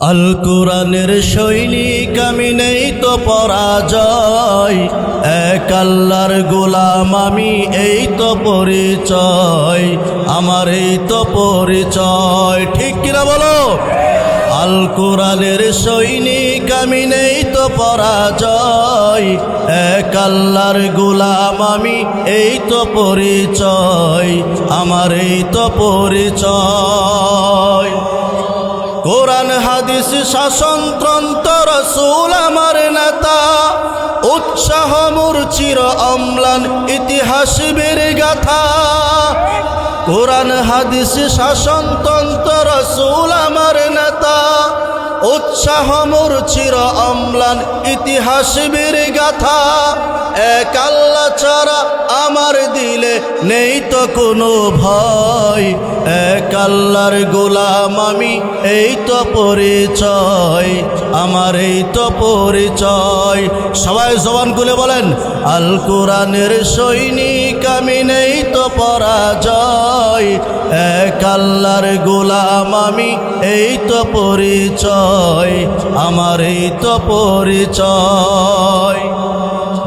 আল কোরআনের সৈনিক আমি নেই তো পরাজয়। এক আল্লাহর গোলাম আমি, এই তো পরিচয়। আমার এই তো পরিচয়। ঠিক কিনা বলো? আল কোরআনের সৈনিক আমি নেই তো পরাজয়। এক আল্লাহর গোলাম আমি, এই তো পরিচয়। আমার এই তো পরিচয়। কোরআন, হাদিস শাসনতন্ত্র রসুল আমার নেতা। উৎসাহ মোর চির অম্লান, ইতিহাস বীর গাথা। কোরআন, হাদিস শাসনতন্ত্র রসুল আমার নেতা। উৎসাহ মোর চির অম্লান, ইতিহাস বীর গাথা। নেই তো কোনো ভয়। এক আল্লাহর গোলাম আমি, এই তো পরিচয়। আমার এই তো পরিচয়। সবাই জবান খুলে বলেন, আল কোরআনের সৈনিক আমি, নেই তো পরাজয়। এক আল্লাহর গোলাম আমি, এই তো পরিচয়। আমার এই তো পরিচয়।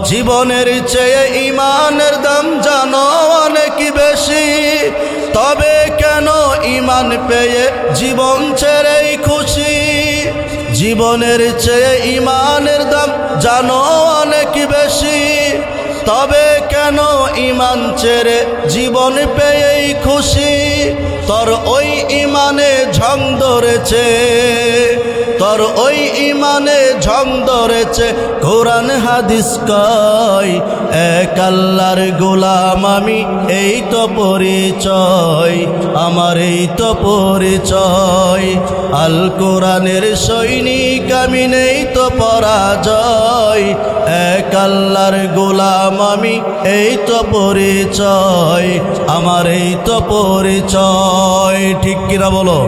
জীবনের চেয়ে ইমানের দাম জানো অনেক বেশি। তবে কেন ইমান পেয়ে জীবন ছেড়েই খুশি? জীবনের চেয়ে ইমানের দাম জানো অনেক বেশি। তবে কেন ইমান ছেড়ে জীবন পেয়েই খুশি? তোর ওই ইমানে ঝং ধরেছে। তোর ওই ইমানে ঝং ধরেছে কোরআন হাদিস কয়, এক আল্লাহর গোলাম আমি, এই তো পরিচয়, আমার এই তো পরিচয়। আল কোরআনের সৈনিক আমি, নেই তো পরাজয়, এক আল্লাহর গোলাম আমি, এই তো পরিচয়, আমার এই তো পরিচয়। ঠিক কিনা বলো?